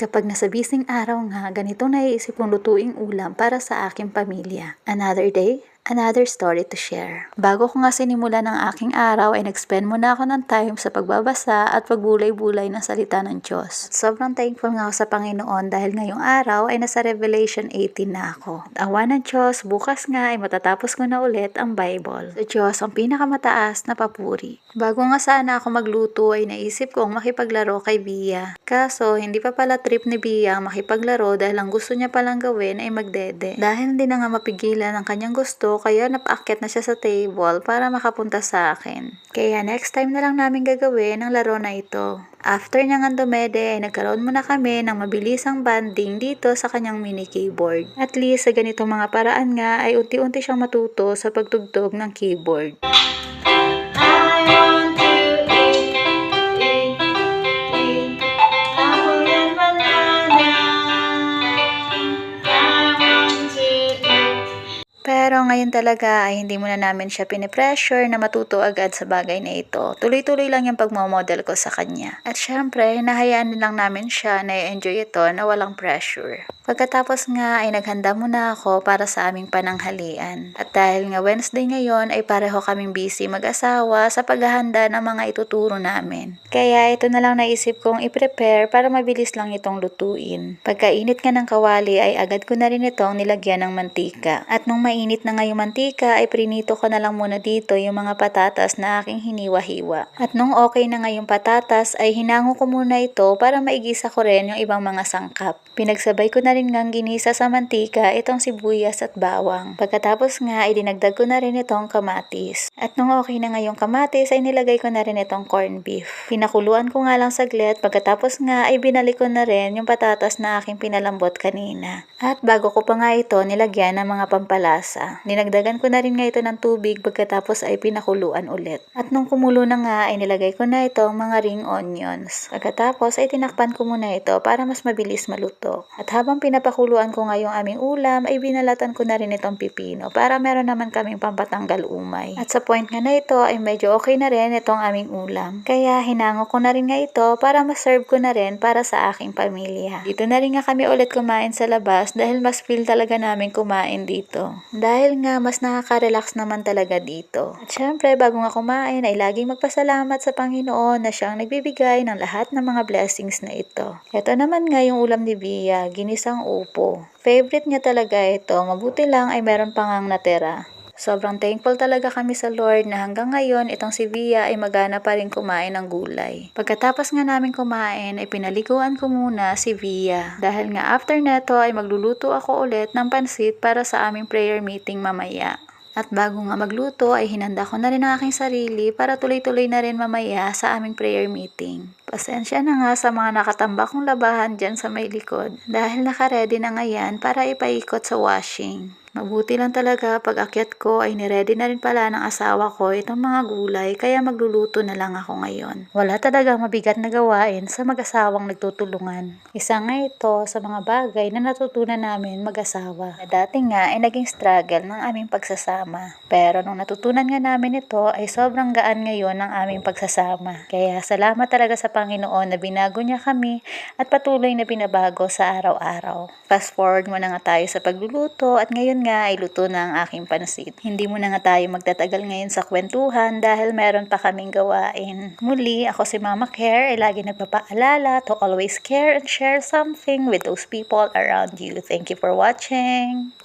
Kapag nasa bising araw nga, ganito naiisip kong lutuing ulam para sa aking pamilya. Another day, another story to share. Bago ko nga sinimulan ng aking araw ay nag-spend muna ako ng time sa pagbabasa at pagbulay-bulay ng salita ng Diyos. Sobrang thankful nga ako sa Panginoon dahil ngayong araw ay nasa Revelation 18 na ako. At awa ng Diyos, bukas nga ay matatapos ko na ulit ang Bible. Sa Diyos, ang pinakamataas na papuri. Bago nga sana ako magluto ay naisip kong makipaglaro kay Bia. Kaso, hindi pa pala trip ni Bia ang makipaglaro dahil ang gusto niya palang gawin ay magdede. Dahil hindi na nga mapigilan ang kanyang gusto, kaya napaakyat na siya sa table para makapunta sa akin. Kaya next time na lang namin gagawin ang laro na ito. After niyang andumede ay nagkaroon muna kami ng mabilisang banding dito sa kanyang mini keyboard. At least sa ganitong mga paraan nga ay unti-unti siyang matuto sa pagtugtog ng keyboard. Ngayon talaga ay hindi muna namin siya pinipressure na matuto agad sa bagay na ito. Tuloy-tuloy lang yung pagmamodel ko sa kanya. At syempre, nahayaan lang namin siya na i-enjoy ito na walang pressure. Pagkatapos nga ay naghanda muna ako para sa aming pananghalian. At dahil nga Wednesday ngayon ay pareho kaming busy mag-asawa sa paghahanda ng mga ituturo namin. Kaya ito na lang naisip kong i-prepare para mabilis lang itong lutuin. Pagkainit nga ng kawali ay agad ko na rin itong nilagyan ng mantika. At nung mainit na nga yung mantika ay prinito ko na lang muna dito yung mga patatas na aking hiniwa-hiwa. At nung okay na nga yung patatas ay hinango ko muna ito para maigisa ko rin yung ibang mga sangkap. Pinagsabay ko na rin ngang ginisa sa mantika itong sibuyas at bawang. Pagkatapos nga ay dinagdag ko na rin itong kamatis. At nung okay na nga yung kamatis ay nilagay ko na rin itong corned beef. Pinakuluan ko nga lang saglit pagkatapos nga ay binalik ko na rin yung patatas na aking pinalambot kanina. At bago ko pa nga ito nilagyan ng mga pampalasa. Dinagdagan ko na rin nga ito ng tubig pagkatapos ay pinakuluan ulit. At nung kumulo na nga ay nilagay ko na itong mga ring onions. Pagkatapos ay tinakpan ko muna ito para mas mabilis maluto. At habang pinapakuluan ko nga yung aming ulam ay binalatan ko na rin itong pipino para meron naman kaming pampatanggal umay. At sa point nga na ito ay medyo okay na rin itong aming ulam. Kaya hinango ko na rin nga ito para ma-serve ko na rin para sa aking pamilya. Dito na rin nga kami ulit kumain sa labas dahil mas feel talaga namin kumain dito. Dahil nga mas nakaka-relax naman talaga dito. At syempre bago nga kumain ay laging magpasalamat sa Panginoon na siyang nagbibigay ng lahat ng mga blessings na ito. Ito naman nga yung ulam ni Bia, ginisang upo. Favorite niya talaga ito, mabuti lang ay meron pa ngang natira. Sobrang thankful talaga kami sa Lord na hanggang ngayon itong si Via ay magana pa rin kumain ng gulay. Pagkatapos nga namin kumain ay pinaliguan ko muna si Via. Dahil nga after neto ay magluluto ako ulit ng pansit para sa aming prayer meeting mamaya. At bago nga magluto ay hinanda ko na rin ang aking sarili para tuloy-tuloy na rin mamaya sa aming prayer meeting. Pasensya na nga sa mga nakatambak kong labahan dyan sa may likod dahil nakaredy na nga yan para ipaikot sa washing. Mabuti lang talaga pag akyat ko ay niready na rin pala ng asawa ko itong mga gulay kaya magluluto na lang ako ngayon. Wala talagang mabigat na gawain sa mag-asawang nagtutulungan. Isa nga ito sa mga bagay na natutunan namin mag-asawa. Na dati nga ay naging struggle ng aming pagsasama. Pero nung natutunan nga namin ito ay sobrang gaan ngayon ng aming pagsasama. Kaya salamat talaga sa Panginoon na binago niya kami at patuloy na binabago sa araw-araw. Fast forward mo na nga tayo sa pagluluto at nga ay luto na ang aking pansit. Hindi mo na nga tayo magtatagal ngayon sa kwentuhan dahil meron pa kaming gawain. Muli, ako si Mama Care ay lagi nagpapaalala to always care and share something with those people around you. Thank you for watching!